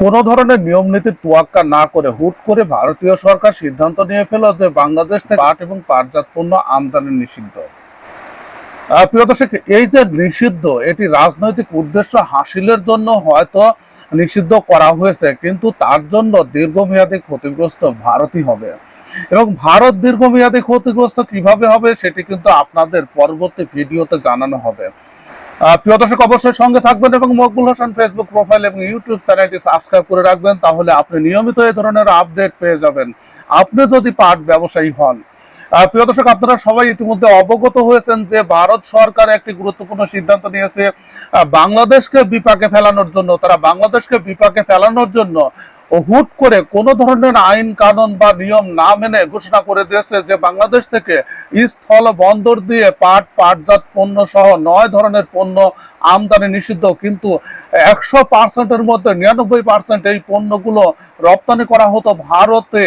কোনো ধরনের নিয়ম নীতির তোয়াক্কা না করে হুট করে ভারতীয় সরকার সিদ্ধান্ত নিয়ে ফেল যে বাংলাদেশ থেকে পাট এবং পাটজাত পণ্য আমদানি নিষিদ্ধ। প্রিয় দর্শক, এই যে নিষিদ্ধ, এটি রাজনৈতিক উদ্দেশ্য হাসিলের জন্য হয়তো নিষিদ্ধ করা হয়েছে, কিন্তু তার জন্য দীর্ঘমেয়াদী ক্ষতিগ্রস্ত ভারতই হবে। এবং ভারত দীর্ঘমেয়াদী ক্ষতিগ্রস্ত কীভাবে হবে, সেটি কিন্তু আপনাদের পরবর্তী ভিডিওতে জানানো হবে। প্রিয় দর্শক, অবশ্যই সঙ্গে থাকবেন এবং মকবুল হোসেন ফেসবুক প্রোফাইল এবং ইউটিউব চ্যানেলটি সাবস্ক্রাইব করে রাখবেন, তাহলে আপনি নিয়মিত এই ধরনের আপডেট পেয়ে যাবেন। আপনি যদি পাট ব্যবসায়ী হন প্রিয় দর্শক, আপনারা সবাই ইতিমধ্যে অবগত হয়েছেন যে ভারত সরকার একটি গুরুত্বপূর্ণ সিদ্ধান্ত নিয়েছে বাংলাদেশকে বিপাকে ফেলানোর জন্য, তারা বাংলাদেশকে বিপাকে ফেলানোর জন্য হুট করে কোনো ধরনের আইন, কানুন বা নিয়ম না মেনে ঘোষণা করে দিয়েছে যে বাংলাদেশ থেকে স্থল বন্দর দিয়ে পাট, পাটজাত পণ্য সহ নয় ধরনের পণ্য আমদানি নিষিদ্ধ। কিন্তু একশো পার্সেন্টের মধ্যে নিরানব্বই পার্সেন্ট এই পণ্যগুলো রপ্তানি করা হতো ভারতে।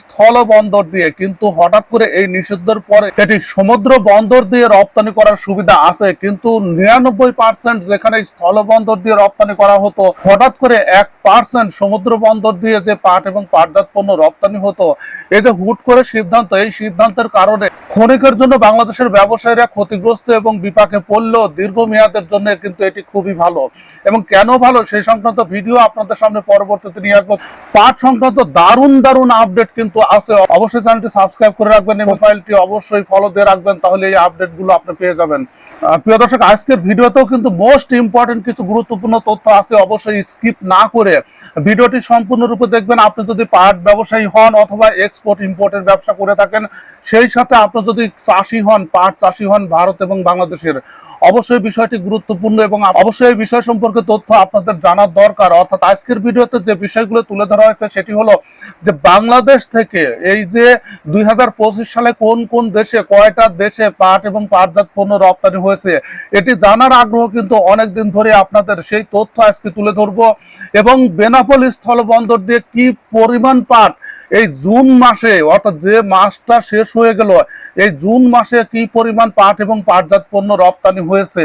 স্থল বন্দর দিয়ে, কিন্তু হঠাৎ করে এই নিষিদ্ধের পরে এটি সমুদ্র বন্দর দিয়ে রপ্তানি করার সুবিধা আছে, কিন্তু নিরানব্বই পার্সেন্ট যেখানে স্থল বন্দর দিয়ে রপ্তানি করা হতো, হঠাৎ করে এক পার্সেন্ট সমুদ্র বন্দর দিয়ে যে পাট এবং পাটজাত পণ্য রপ্তানি হতো এই যে হুট করে সিদ্ধান্ত, এই সিদ্ধান্তের কারণে ক্ষণিকের জন্য বাংলাদেশের ব্যবসায়ীরা ক্ষতিগ্রস্ত এবং বিপাকে পড়লেও দীর্ঘমেয়াদের জন্য কিন্তু এটি খুবই ভালো। এবং কেন ভালো সেই সংক্রান্ত ভিডিও আপনাদের সামনে পরবর্তীতে নিয়ে আসব। পাট সংক্রান্ত দারুণ দারুণ আপডেট কিন্তু আছে। অবশ্যই চ্যানেলটি সাবস্ক্রাইব করে রাখবেন এবং মোবাইলটি অবশ্যই ফলো দিয়ে রাখবেন, তাহলে এই আপডেটগুলো আপনি পেয়ে যাবেন। প্রিয় দর্শক, আজকের ভিডিওতেও কিন্তু মোস্ট ইম্পর্টেন্ট কিছু গুরুত্বপূর্ণ তথ্য আছে, অবশ্যই স্কিপ না করে ভিডিওটি সম্পূর্ণরূপে দেখবেন। আপনি যদি পাট ব্যবসায়ী হন অথবা এক্সপোর্ট ইম্পোর্টের ব্যবসা করে থাকেন, সেই সাথে আপনি যদি চাষি হন, পাট চাষি হন ভারত এবং বাংলাদেশের, অবশ্যই বিষয়টি গুরুত্বপূর্ণ এবং অবশ্যই এই বিষয় সম্পর্কে তথ্য আপনাদের জানার দরকার। অর্থাৎ আজকের ভিডিওতে যে বিষয়গুলো তুলে ধরা হয়েছে, সেটি হলো যে বাংলাদেশ থেকে এই যে দুই হাজার পঁচিশ সালে কোন কোন দেশে কয়টা দেশে পাট এবং পাটজাত পণ্য রপ্তানি হয়েছে। এটি জানার আগ্রহ কিন্তু অনেক দিন ধরে আপনাদের। সেই তথ্য আজকে তুলে ধরবো। এবং বেনাপোল স্থলবন্দর দিয়ে কি পরিমাণ পাট এই জুন মাসে, অর্থাৎ যে মাসটা শেষ হয়ে গেল, এই জুন মাসে কি পরিমাণ পাট এবং পাটজাত পণ্য রপ্তানি হয়েছে?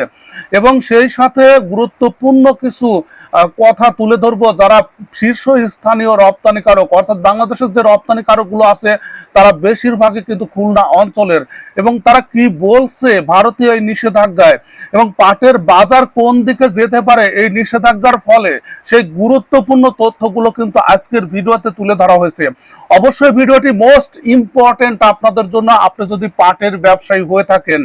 এবং সেই সাথে গুরুত্বপূর্ণ কিছু কথা তুলে ধরবো। যারা শীর্ষ স্থানীয় রপ্তানিকারক, অর্থাৎ বাংলাদেশের যে রপ্তানিকারকগুলো আছে, তারা বেশিরভাগই কিন্তু খুলনা অঞ্চলের। এবং তারা কি বলছে? ভারতীয় এই নিষেধাজ্ঞায়। এবং পাটের বাজার কোন দিকে যেতে পারে এই নিষেধাজ্ঞার ফলে সেই গুরুত্বপূর্ণ তথ্যগুলো কিন্তু আজকের ভিডিওতে তুলে ধরা হয়েছে। অবশ্যই ভিডিওটি মোস্ট ইম্পর্টেন্ট আপনাদের জন্য। আপনি যদি পাটের ব্যবসায়ী হয়ে থাকেন।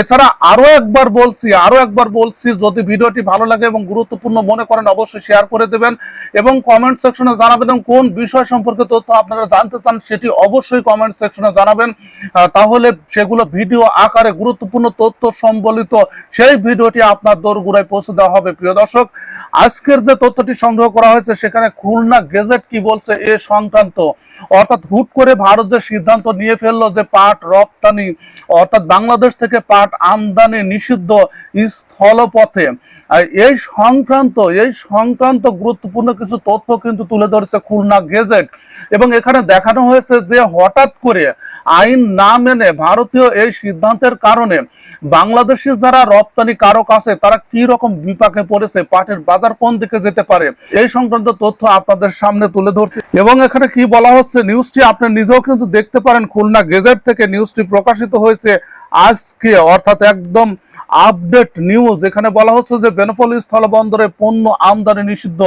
এছাড়া আরও একবার বলছি আরও একবার বলছি, যদি ভিডিওটি ভালো লাগে এবং গুরুত্বপূর্ণ মনে করেন অবশ্যই শেয়ার করে দেবেন এবং কমেন্ট সেকশনে জানাবেন কোন বিষয় সম্পর্কে তথ্য আপনারা জানতে চান সেটি অবশ্যই কমেন্ট সেকশনে জানাবেন। তাহলে সেগুলো ভিডিও আকারে গুরুত্বপূর্ণ তথ্য সম্বলিত সেই ভিডিওটি আপনার দোরগোড়ায় পৌঁছে দেওয়া হবে। প্রিয় দর্শক, আজকের যে তথ্যটি সংগ্রহ করা হয়েছে সেখানে খুলনা গেজেট কি বলছে এ সংক্রান্ত অর্থাৎ হুট করে ভারত যে সিদ্ধান্ত নিয়ে ফেলল যে পাট রপ্তানি, অর্থাৎ বাংলাদেশ থেকে পাট আমদানি নিষিদ্ধ স্থলপথে এই সংক্রান্ত এই সংক্রান্ত গুরুত্বপূর্ণ কিছু তথ্য কিন্তু তুলে ধরেছে খুলনা গেজেট। এবং এখানে দেখানো হয়েছে যে হঠাৎ করে আইন না মেনে ভারতীয় এই সিদ্ধান্তের কারণে বাংলাদেশের যারা রপ্তানি কারক আছে, তারা কি রকম বিপাকে পড়েছে, পাটের বাজার কোন দিকে যেতে পারে, এই সংক্রান্ত তথ্য আপনাদের সামনে তুলে ধরছি। এবং এখানে কি বলা হচ্ছে নিউজটি আপনি নিজেও কিন্তু দেখতে পারেন, খুলনা গেজেট থেকে নিউজটি প্রকাশিত হয়েছে। আজকে অর্থাৎ একদম আপডেট নিউজ এখানে বলা হচ্ছে যে বেনফল স্থলবন্দরে পণ্য আমদানি নিষিদ্ধ।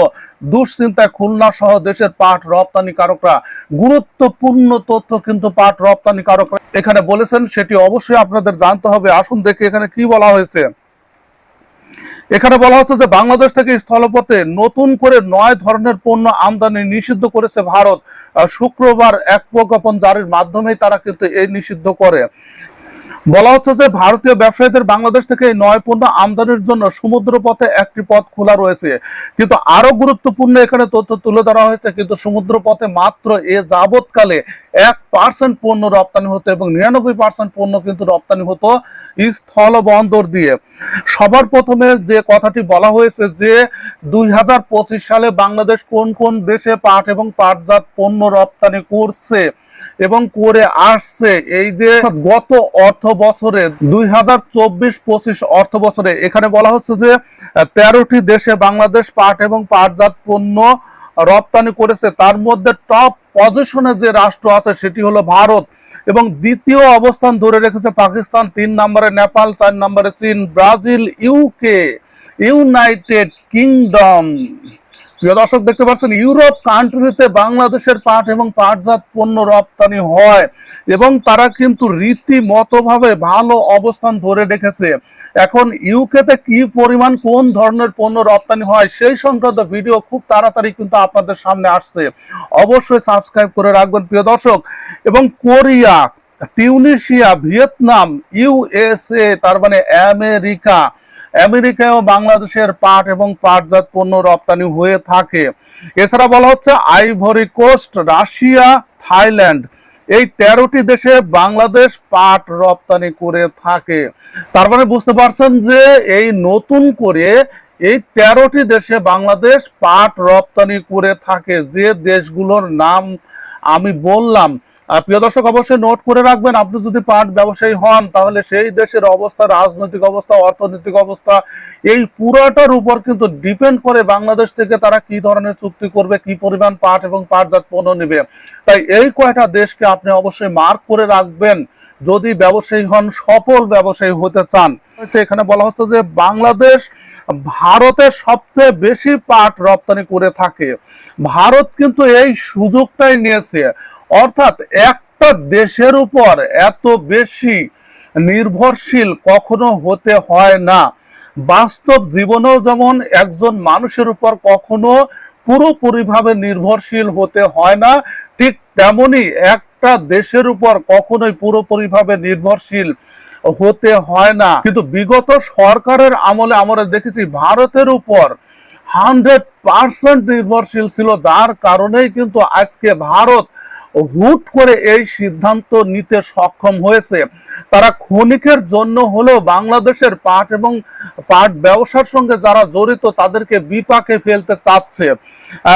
দুশ্চিন্তায় খুলনা সহ দেশের পাট রপ্তানিকারকরা গুরুত্বপূর্ণ তথ্য কিন্তু পাট রপ্তানিকারকরা এখানে বলেছেন, সেটি অবশ্যই আপনাদের জানতে হবে। আসুন দেখি এখানে কি বলা হয়েছে। এখানে বলা হচ্ছে যে বাংলাদেশ থেকে স্থলপথে নতুন করে নয় ধরনের পণ্য আমদানি নিষিদ্ধ করেছে ভারত। শুক্রবার এক প্রজ্ঞাপন জারির মাধ্যমেই তারা কিন্তু এই নিষিদ্ধ করে। বলা হচ্ছে যে ভারতীয় ব্যবসায়ীদের বাংলাদেশ থেকে নয় পণ্য আমদানির জন্য সমুদ্র পথে একটি পথ খোলা রয়েছে। কিন্তু আরও গুরুত্বপূর্ণ এখানে তথ্য তুলে ধরা হয়েছে, কিন্তু সমুদ্র পথে মাত্র এ যাবৎকালে এক পার্সেন্ট পণ্য রপ্তানি হতো এবং নিরানব্বই পার্সেন্ট পণ্য কিন্তু রপ্তানি হতো স্থল বন্দর দিয়ে। সবার প্রথমে যে কথাটি বলা হয়েছে যে দুই হাজার পঁচিশ সালে বাংলাদেশ কোন কোন দেশে পাট এবং পাটজাত পণ্য রপ্তানি করছে এবং করে আসছে এই যে গত অর্থ বছরে দুই হাজার চব্বিশ পঁচিশ অর্থ বছরে, এখানে বলা হচ্ছে যে তেরোটি দেশে বাংলাদেশ পাট এবং পাটজাত পণ্য রপ্তানি করেছে। তার মধ্যে টপ পজিশনে যে রাষ্ট্র আছে সেটি হলো ভারত। এবং দ্বিতীয় অবস্থান ধরে রেখেছে পাকিস্তান, তিন নম্বরে নেপাল, চার নম্বরে চীন, ব্রাজিল, ইউকে, ইউনাইটেড কিংডম। প্রিয় দর্শক, দেখতে পাচ্ছেন, ইউরোপ কান্ট্রিতে বাংলাদেশের পাট এবং পাটজাত পণ্য রপ্তানি হয় এবং তারা কিন্তু রীতিমতোভাবে ভালো অবস্থান ধরে রেখেছে। এখন ইউকেতে কি পরিমাণ, কোন ধরনের পণ্য রপ্তানি হয় সেই সংক্রান্ত ভিডিও খুব তাড়াতাড়ি কিন্তু আপনাদের সামনে আসছে। অবশ্যই সাবস্ক্রাইব করে রাখবেন, প্রিয় দর্শক। এবং কোরিয়া টিউনিশিয়া ভিয়েতনাম ইউএসএ তার মানে আমেরিকা আমেরিকায়ও বাংলাদেশের পাট এবং পাটজাত পণ্য রপ্তানি হয়ে থাকে। এছাড়া বলা হচ্ছে আইভরি কোস্ট রাশিয়া থাইল্যান্ড এই তেরোটি দেশে বাংলাদেশ পাট রপ্তানি করে থাকে। তার মানে বুঝতে পারছেন যে এই নতুন করে এই তেরোটি দেশে বাংলাদেশ পাট রপ্তানি করে থাকে। যে দেশগুলোর নাম আমি বললাম প্রিয় দর্শক, অবশ্যই নোট করে রাখবেন, আপনি যদি পাট ব্যবসায়ী হন, তাহলে সেই দেশের অবস্থা, রাজনৈতিক অবস্থা, অর্থনৈতিক অবস্থা, এই পুরোটার উপর কিন্তু ডিপেন্ড করে বাংলাদেশ থেকে তারা কি ধরনের চুক্তি করবে, কি পরিমাণ পাট এবং পাটজাত পণ্য নেবে। তাই এই কয়টা দেশকে আপনি অবশ্যই মার্ক করে রাখবেন, যদি ব্যবসায়ী হন, সফল ব্যবসায়ী হতে চান। এখানে বলা হচ্ছে যে, বাংলাদেশ ভারতের সবচেয়ে বেশি পাট রপ্তানি করে থাকে। ভারত কিন্তু এই সুযোগটাই নিয়েছে। অর্থাৎ একটা দেশের উপর এত বেশি নির্ভরশীল কখনো হতে হয় না। বাস্তব জীবনেও যেমন একজন মানুষের উপর কখনো পুরোপুরিভাবে নির্ভরশীল হতে হয় না, ঠিক তেমনি একটা দেশের উপর কখনোই পুরোপুরিভাবে নির্ভরশীল হতে হয় না। কিন্তু বিগত সরকারের আমলে আমরা দেখেছি ভারতের উপর হান্ড্রেড পার্সেন্ট নির্ভরশীল ছিল, যার কারণেই কিন্তু আজকে ভারত হুট করে এই সিদ্ধান্ত নিতে সক্ষম হয়েছে। তারা ক্ষণিকের জন্য হলেও বাংলাদেশের পাট এবং পাট ব্যবসার সঙ্গে যারা জড়িত, তাদেরকে বিপাকে ফেলতে চাচ্ছে।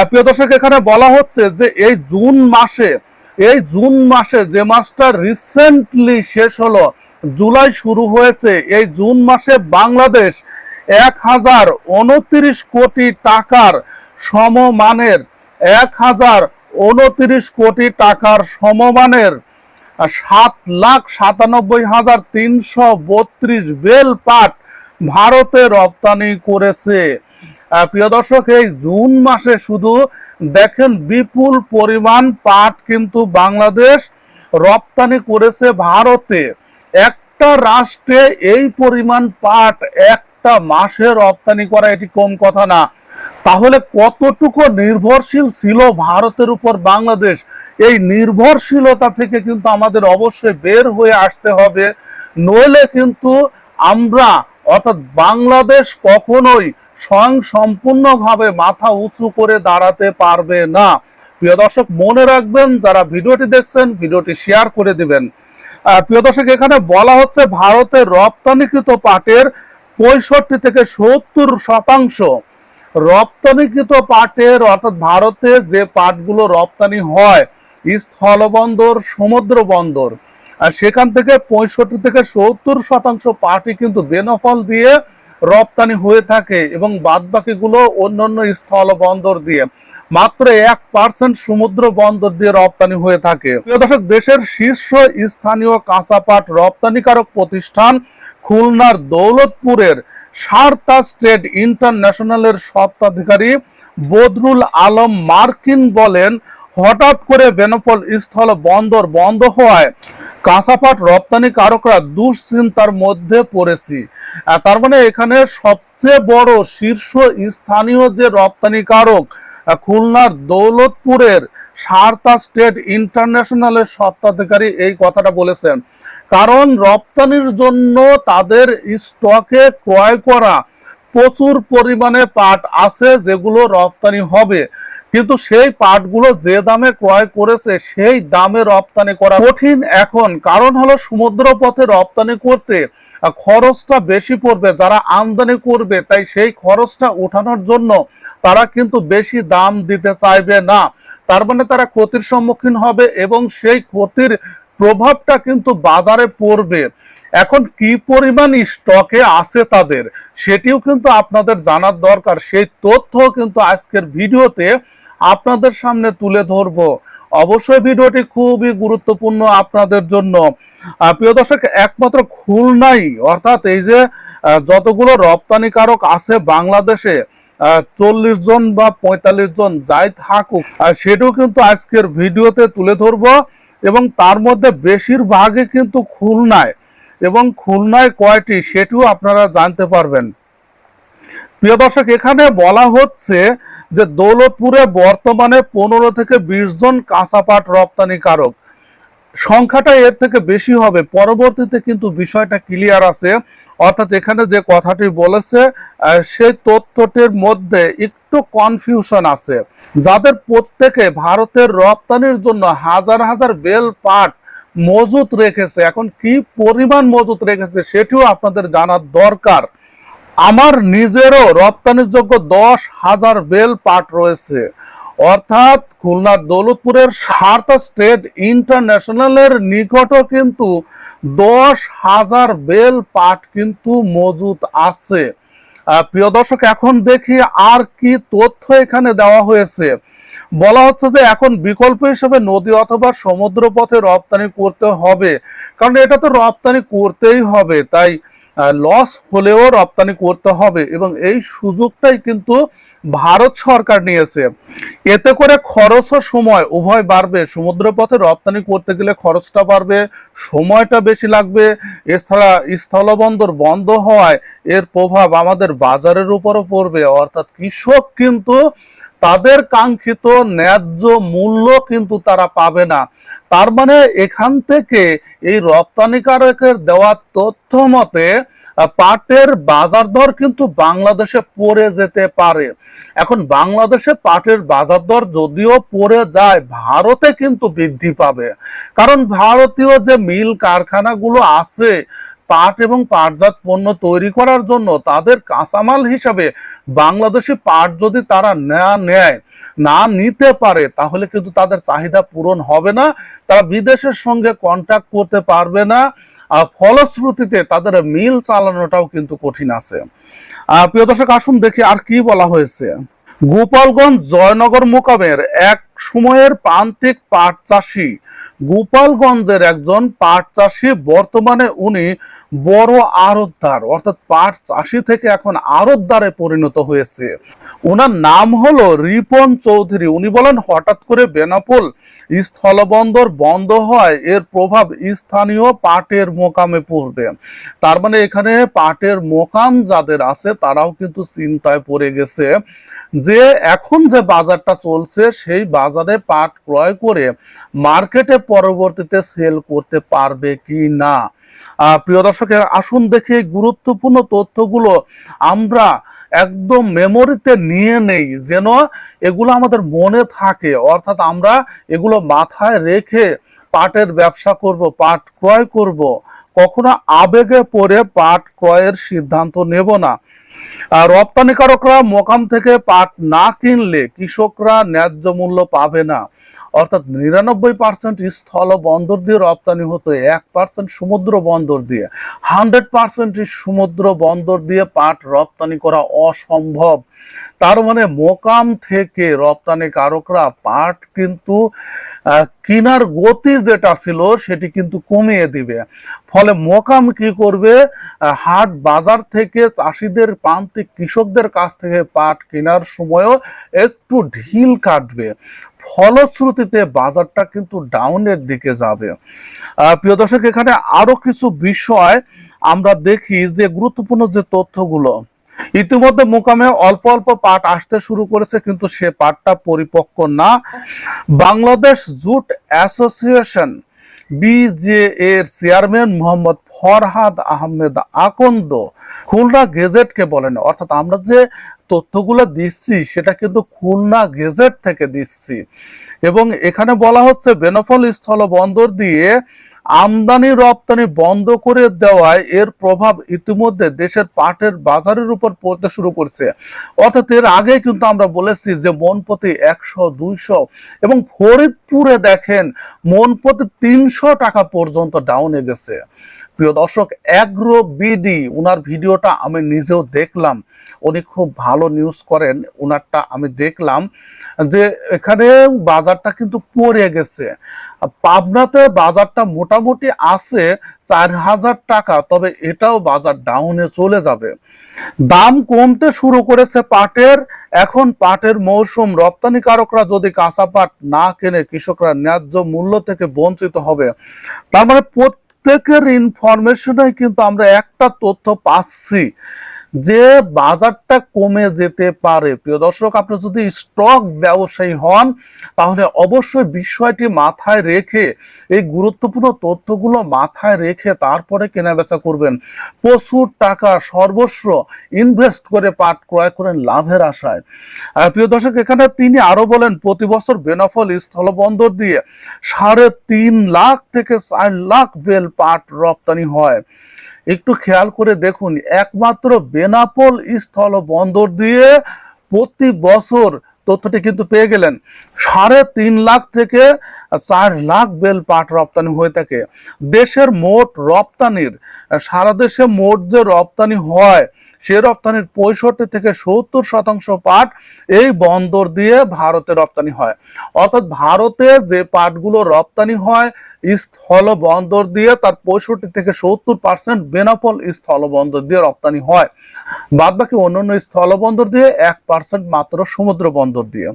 প্রিয় দর্শক, এখানে বলা হচ্ছে যে এই জুন মাসে, এই জুন মাসে যে মাসটা রিসেন্টলি শেষ হলো, জুলাই শুরু হয়েছে, এই জুন মাসে বাংলাদেশ এক হাজার উনত্রিশ কোটি টাকার সমমানের এক হাজার উনত্রিশ কোটি টাকার সমমানের সাত লাখ সাতানব্বই হাজার তিনশো বত্রিশ বেল পাট ভারতে রপ্তানি করেছে। প্রিয় দর্শক, এই জুন মাসে শুধু দেখেন বিপুল পরিমাণ পাট কিন্তু বাংলাদেশ রপ্তানি করেছে ভারতে। একটা রাষ্ট্রে এই পরিমাণ পাট একটা মাসে রপ্তানি করা এটি কম কথা না। তাহলে কতটুকু নির্ভরশীল ছিল ভারতের উপর বাংলাদেশ? এই নির্ভরশীলতা থেকে কিন্তু আমাদের অবশ্যই বের হয়ে আসতে হবে। নইলে কিন্তু আমরা, অর্থাৎ বাংলাদেশ কখনোই স্বয়ং সম্পূর্ণভাবে মাথা উঁচু করে দাঁড়াতে পারবে না। প্রিয় দর্শক, মনে রাখবেন, যারা ভিডিওটি দেখছেন, ভিডিওটি শেয়ার করে দিবেন। প্রিয় দর্শক, এখানে বলা হচ্ছে ভারতের রপ্তানিকৃত পাটের পঁয়ষট্টি থেকে সত্তর শতাংশ। রপ্তানিকৃত পাটের, অর্থাৎ ভারতে যে পাটগুলো রপ্তানি হয়, স্থলবন্দর সমুদ্র বন্দর আর সেখান থেকে পঁয়ষট্টি থেকে সত্তর শতাংশ পাটই কিন্তু বেনফল দিয়ে রপ্তানি হয়ে থাকে এবং বাদ বাকিগুলো অন্যান্য স্থল বন্দর দিয়ে। মাত্র এক পার্সেন্ট সমুদ্র বন্দর দিয়ে রপ্তানি হয়ে থাকে। প্রিয় দেশের শীর্ষ স্থানীয় কাঁচা পাট রপ্তানিকারক প্রতিষ্ঠান খুলনার দৌলতপুরের সারতা স্টেট ইন্টারন্যাশনালের স্বত্বাধিকারী বদরুল আলম মার্কিন বলেন, হঠাৎ করে বেনফল স্থল বন্দর বন্ধ হওয়ায় কাঁচাপাট রপ্তানিকারকরা দুশ্চিন্তার মধ্যে পড়েছি। তার মানে এখানে সবচেয়ে বড় শীর্ষ স্থানীয় যে রপ্তানিকারক খুলনার দৌলতপুরের সারতা স্টেট ইন্টারন্যাশনালের স্বত্বাধিকারী এই কথাটা বলেছেন। কারণ রপ্তানির জন্য তাদের স্টকে ক্রয় করা প্রচুর পরিমাণে পাট আছে যেগুলো রপ্তানি হবে। কিন্তু সেই পাটগুলো যে দামে ক্রয় করেছে সেই দামে রপ্তানি করা কঠিন এখন। কারণ হলো সমুদ্র পথে রপ্তানি করতে খরচটা বেশি পড়বে, যারা আমদানি করবে, তাই সেই খরচটা উঠানোর জন্য তারা কিন্তু বেশি দাম দিতে চাইবে না। তার মানে তারা ক্ষতির সম্মুখীন হবে এবং সেই ক্ষতির প্রভাবটা কিন্তু বাজারে পড়বে। এখন কি পরিমাণ স্টকে আছে তাদের, সেটিও কিন্তু আপনাদের জানার দরকার। সেই তথ্য কিন্তু আজকের ভিডিওতে আপনাদের সামনে তুলে ধরবো। অবশ্যই ভিডিওটি খুবই গুরুত্বপূর্ণ আপনাদের জন্য। প্রিয় দর্শক, একমাত্র খুলনাই, অর্থাৎ এই যে যতগুলো রপ্তানিকারক আছে বাংলাদেশে চল্লিশ জন বা পঁয়তাল্লিশ জন যাই থাকুক সেটাও কিন্তু আজকের ভিডিওতে তুলে ধরবো এবং তার মধ্যে বেশিরভাগই কিন্তু খুলনায় এবং খুলনায় কয়টি সেটিও আপনারা জানতে পারবেন। প্রিয় দর্শক, এখানে বলা হচ্ছে যে দৌলতপুরে বর্তমানে পনেরো থেকে বিশ জন কাঁচাপাট রপ্তানিকারক। সংখ্যাটা এর থেকে বেশি হবে। পরবর্তীতে কিন্তু বিষয়টা ক্লিয়ার আছে। অর্থাৎ এখানে যে কথাটি বলেছে সেই তথ্যটির মধ্যে একটু কনফিউশন আছে। যাদের প্রত্যেকে ভারতের রপ্তানির জন্য হাজার হাজার বেল পাট মজুত রেখেছে, এখন কি পরিমাণ মজুত রেখেছে সেটিও আপনাদের জানার দরকার। আমার নিজেরও রপ্তানিযোগ্য দশ হাজার বেল পাট রয়েছে। অর্থাৎ খুলনার দৌলতপুরের সারদা স্টেট ইন্টারন্যাশনালের নিকটও কিন্তু দশ হাজার বেল পাট কিন্তু মজুত আছে। প্রিয় দর্শক, এখন দেখি আর কি তথ্য এখানে দেওয়া হয়েছে। বলা হচ্ছে যে এখন বিকল্প হিসেবে নদী অথবা সমুদ্র পথে রপ্তানি করতে হবে। কারণ এটা তো রপ্তানি করতেই হবে। তাই লস হলেও রপ্তানি করতে হবে এবং এই সুযোগটাই কিন্তু ভারত সরকার নিয়েছে। এতে করে খরচ ও সময়, উভয় বাড়বে। সমুদ্র পথে রপ্তানি করতে গেলে খরচটা বাড়বে, সময়টা বেশি লাগবে। এছাড়া স্থলবন্দর বন্ধ হওয়ায় এর প্রভাব আমাদের বাজারের উপরও পড়বে। অর্থাৎ কৃষক কিন্তু তাদের কাঙ্ক্ষিত ন্যায্য মূল্য কিন্তু তারা পাবে না। তার মানে এখান থেকে এই রপ্তানিকারকের দেওয়া তথ্য মতে, পাটের বাজার দর কিন্তু বাংলাদেশে পড়ে যেতে পারে। এখন বাংলাদেশে পাটের বাজার দর যদিও পড়ে যায়, ভারতে কিন্তু বৃদ্ধি পাবে। কারণ ভারতীয় যে মিল কারখানাগুলো আছে পাট এবং পাটজাত পণ্য তৈরি করার জন্য তাদের কাঁচামাল হিসাবে বাংলাদেশি পাট যদি তারা না নেয়, না নিতে পারে, তাহলে কিন্তু তাদের চাহিদা পূরণ হবে না। তারা বিদেশের সঙ্গে কন্ট্যাক্ট করতে পারবে না। আর ফলশ্রুতিতে তাদের মিল চালানোটাও কিন্তু কঠিন আছে। প্রিয় দর্শক, আসুন দেখি আর কি বলা হয়েছে। গোপালগঞ্জ জয়নগর মোকামের এক সময়ের প্রান্তিক পাট চাষী গোপালগঞ্জের একজন পাট চাষী, বর্তমানে উনি বড় আড়তদার, অর্থাৎ পাট চাষী থেকে এখন আড়তদারে পরিণত হয়েছে। ওনার নাম হলো রিপন চৌধুরী। উনি বলেন, হঠাৎ করে বেনাপোল স্থলবন্দর বন্ধ হয়, এর প্রভাব স্থানীয় পাটের মোকামে পড়বে। তার মানে এখানে পাটের মোকাম যাদের আছে, তারাও কিন্তু চিন্তায় পড়ে গেছে। যে এখন যে বাজারটা চলছে, সেই বাজারে পাট ক্রয় করে মার্কেটে পরবর্তীতে সেল করতে পারবে কি না? প্রিয় দর্শক, আসুন দেখে গুরুত্বপূর্ণ তথ্যগুলো আমরা একদম মেমোরিতে নিয়ে নেই, যেন এগুলো আমাদের মনে থাকে। অর্থাৎ আমরা এগুলো মাথায় রেখে পাটের ব্যবসা করব, পাট ক্রয় করব। কখনো আবেগে পড়ে পাট ক্রয়ের সিদ্ধান্ত নেব না। রপ্তানিকারকরা মোকাম থেকে পাট না কিনলে কৃষকরা ন্যায্য মূল্য পাবে না। অর্থাৎ নিরানব্বই পার্সেন্ট স্থল বন্দর দিয়ে রপ্তানি হতো, এক পার্সেন্ট সমুদ্র বন্দর দিয়ে। হান্ড্রেড পার্সেন্ট সমুদ্র বন্দর দিয়ে পাট রপ্তানি করা অসম্ভব। তার মানে মোকাম থেকে রপ্তানিকারকরা পাট কিন্তু কিনার গতি যেটা ছিল সেটি কিন্তু কমিয়ে দিবে। ফলে মোকাম কি করবে? হাট বাজার থেকে চাষিদের, প্রান্তিক কৃষকদের কাছ থেকে পাট কেনার সময়ও একটু ঢিল কাটবে। ফলশ্রুতিতে বাজারটা কিন্তু ডাউনের দিকে যাবে। প্রিয় দর্শক, এখানে আরও কিছু বিষয় আমরা দেখি যে গুরুত্বপূর্ণ যে তথ্যগুলো। ইতিমধ্যে মোকামে অল্প অল্প পাট আসতে শুরু করেছে, কিন্তু সে পাটটা পরিপক্ক না। বাংলাদেশ জুট অ্যাসোসিয়েশন বিজে এর চেয়ারম্যান মোহাম্মদ ফরহাদ আহমেদ আকন্দ খুলনা গেজেটকে বলেন, অর্থাৎ আমরা যে তথ্যগুলো দিচ্ছি, সেটা কিন্তু খুলনা গেজেট থেকে দিচ্ছি। এবং এখানে বলা হচ্ছে, বেনফল স্থল বন্দর দিয়ে আমদানি রপ্তানি বন্ধ করে দেওয়ায় এর প্রভাব ইতিমধ্যে দেশের পাটের বাজারের উপর পড়তে শুরু করছে। অর্থাৎ এর আগে কিন্তু আমরা বলেছি যে মনপতি একশো, দুইশো এবং ফরিদপুরে দেখেন, মনপতি তিনশো টাকা পর্যন্ত ডাউনে গেছে। প্রিয় দর্শক অ্যাগ্রো বিডি উনার ভিডিওটা আমি নিজেও দেখলাম। উনি খুব ভালো নিউজ করেন ওনারটা আমি দেখলাম যে এখানে বাজারটা কিন্তু পড়ে গেছে। পাবনাতে বাজারটা মোটামুটি আছে চার হাজার টাকা, তবে এটাও বাজার ডাউনে চলে যাবে। দাম কমতে শুরু করেছে পাটের। এখন পাটের মৌসুম, রপ্তানিকারকরা যদি কাঁচা পাট না কেনে, কৃষকরা ন্যায্য মূল্য থেকে বঞ্চিত হবে। তার মানে প্রত্যেকের ইনফরমেশনে কিন্তু আমরা একটা তথ্য পাচ্ছি। যে বাজারটা কমে যেতে পারে, প্রিয় দর্শক, আপনি যদি স্টক ব্যবসায়ী হন, তাহলে অবশ্যই বিষয়টি মাথায় রেখে, এই গুরুত্বপূর্ণ তথ্যগুলো মাথায় রেখে তারপরে কেনাবেচা করবেন। প্রচুর টাকা সর্বস্ব ইনভেস্ট করে পাট ক্রয় করেন লাভের আশায়। প্রিয় দর্শক, এখানে তিনি আরও বলেন, প্রতি বছর বেনাফল স্থলবন্দর দিয়ে সাড়ে তিন লাখ থেকে চার লাখ বেল পাট রপ্তানি হয়। একটু খেয়াল করে দেখুন, একমাত্র বেনাপোল স্থল বন্দর দিয়ে প্রতি বছর তথ্যটি কিন্তু পেয়ে গেলেন। সাড়ে তিন লাখ থেকে চার লাখ বেল পাট রপ্তানি হয়ে থাকে। দেশের মোট রপ্তানির, সারা দেশে মোট যে রপ্তানি হয় সে রপ্তানির পঁয়ষট্টি থেকে সত্তর শতাংশ পাট এই বন্দর দিয়ে ভারতে রপ্তানি হয়। অর্থাৎ ভারতে যে পাটগুলো রপ্তানি হয় স্থল বন্দর দিয়ে তার পঁয়ষট্টি থেকে সত্তর পার্সেন্ট বেনাপোল স্থল বন্দর দিয়ে রপ্তানি হয়। বাদ বাকি অন্যান্য স্থল বন্দর দিয়ে এক পার্সেন্ট মাত্র সমুদ্র বন্দর দিয়ে।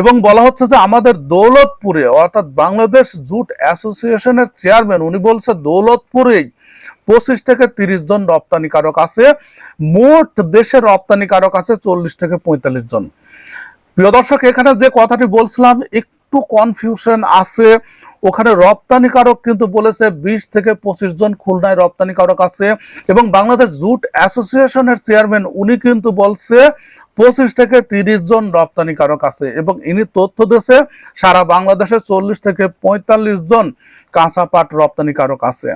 এবং বলা হচ্ছে যে আমাদের দৌলতপুরে, অর্থাৎ বাংলাদেশ জুট অ্যাসোসিয়েশনের চেয়ারম্যান, উনি বলছে দৌলতপুরেই পঁচিশ থেকে তিরিশ জন রপ্তানিকারক আছে, মোট দেশের রপ্তানিকারক আছে চল্লিশ থেকে পঁয়তাল্লিশ জন। প্রিয় দর্শক, এখানে যে কথাটি বলছিলাম, একটু কনফিউশন আছে। ওখানে রপ্তানিকারক কিন্তু বলেছে বিশ থেকে পঁচিশ জন খুলনায় রপ্তানিকারক আছে এবং বাংলাদেশ জুট অ্যাসোসিয়েশনের চেয়ারম্যান, উনি কিন্তু বলছে পঁচিশ থেকে তিরিশ জন রপ্তানিকারক আছে এবং ইনি তথ্য দেশে সারা বাংলাদেশে চল্লিশ থেকে পঁয়তাল্লিশ জন কাঁচা পাট রপ্তানিকারক আছে।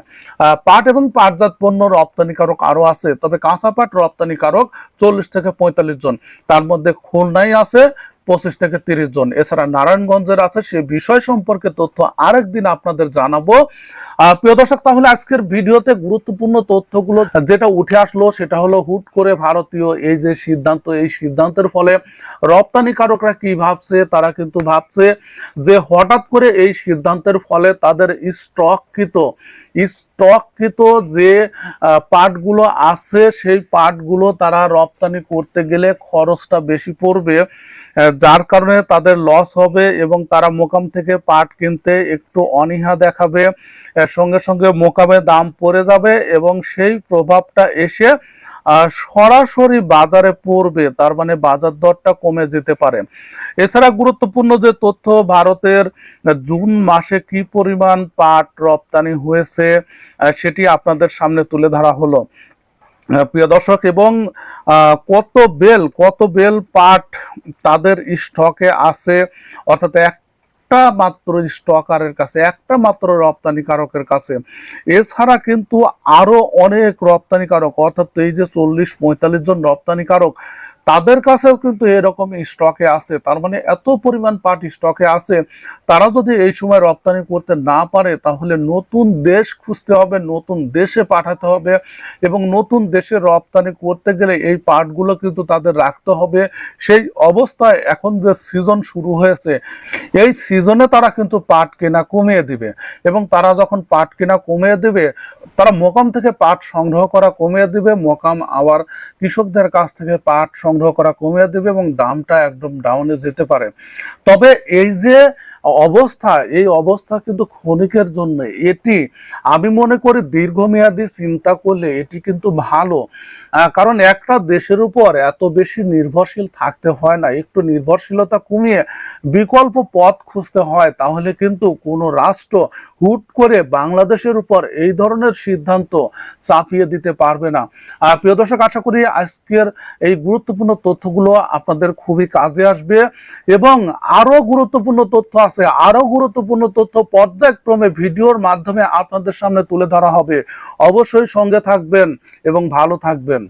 পাট এবং পাটজাত পণ্য রপ্তানিকারক আরও আছে, তবে কাঁচা পাট রপ্তানিকারক চল্লিশ থেকে পঁয়তাল্লিশ জন। তার মধ্যে খুলনাই আছে পঁচিশ থেকে তিরিশ জন। এছাড়া নারায়ণগঞ্জের আছে, সে বিষয় সম্পর্কে তথ্য আরেকদিন আপনাদের জানাব। প্রিয় দর্শক, তাহলে আজকের ভিডিওতে গুরুত্বপূর্ণ তথ্যগুলো যেটা উঠে আসলো, সেটা হলো হুট করে ভারতীয় এই যে সিদ্ধান্ত, এই সিদ্ধান্তের ফলে রপ্তানিকারকরা কি ভাবছে, তারা কিন্তু ভাবছে যে হঠাৎ করে এই সিদ্ধান্তের ফলে তাদের স্টককৃত স্টককৃত যে পাটগুলো আছে, সেই পাটগুলো তারা রপ্তানি করতে গেলে খরচটা বেশি পড়বে। যার কারণে তাদের লস হবে এবং তারা মোকাম থেকে পাট কিনতে একটু অনীহা দেখাবে। সঙ্গে সঙ্গে মোকামে দাম পড়ে যাবে এবং সেই প্রভাবটা এসে সরাসরি বাজারে পড়বে। তার মানে বাজার দরটা কমে যেতে পারে। এছাড়া গুরুত্বপূর্ণ যে তথ্য, ভারতের জুন মাসে কি পরিমাণ পাট রপ্তানি হয়েছে সেটি আপনাদের সামনে তুলে ধরা হলো। প্রিয় দর্শক, এবং কত বেল কত বেল পাট তাদের স্টকে আছে, অর্থাৎ একটা মাত্র স্টকারের কাছে, একটা মাত্র রপ্তানিকারকের কাছে। এছাড়া কিন্তু আরও অনেক রপ্তানিকারক, অর্থাৎ এই যে চল্লিশ পঁয়তাল্লিশ জন রপ্তানিকারক তাদের কাছেও কিন্তু এরকম স্টকে আছে। তার মানে এত পরিমাণ পাট স্টকে আছে, তারা যদি এই সময় রপ্তানি করতে না পারে, তাহলে নতুন দেশ খুঁজতে হবে, নতুন দেশে পাঠাতে হবে এবং নতুন দেশে রপ্তানি করতে গেলে এই পাটগুলো কিন্তু তাদের রাখতে হবে। সেই অবস্থায় এখন যে সিজন শুরু হয়েছে, এই সিজনে তারা কিন্তু পাট কেনা কমিয়ে দিবে এবং তারা যখন পাট কেনা কমিয়ে দেবে, তারা মোকাম থেকে পাট সংগ্রহ করা কমিয়ে দিবে। মোকাম আবার কৃষকদের কাছ থেকে পাট করা কমিয়ে দেবে এবং দামটা একদম ডাউনে যেতে পারে। তবে এই যে অবস্থা, এই অবস্থা কিন্তু ক্ষণিকের জন্য। এটি আমি মনে করি দীর্ঘমেয়াদী চিন্তা করলে এটি কিন্তু ভালো। কারণ একটা দেশের উপর এত বেশি নির্ভরশীল থাকতে হয় না। একটু নির্ভরশীলতা কমিয়ে বিকল্প পথ খুঁজতে হয়, তাহলে কিন্তু কোনো রাষ্ট্র হুট করে বাংলাদেশের উপর এই ধরনের সিদ্ধান্ত চাপিয়ে দিতে পারবে না। আর প্রিয় দর্শক, আশা করি আজকের এই গুরুত্বপূর্ণ তথ্যগুলো আপনাদের খুবই কাজে আসবে এবং আরও গুরুত্বপূর্ণ তথ্য আছে আরও গুরুত্বপূর্ণ তথ্য পর্যায়ক্রমে ভিডিওর মাধ্যমে আপনাদের সামনে তুলে ধরা হবে। অবশ্যই সঙ্গে থাকবেন এবং ভালো থাকবেন।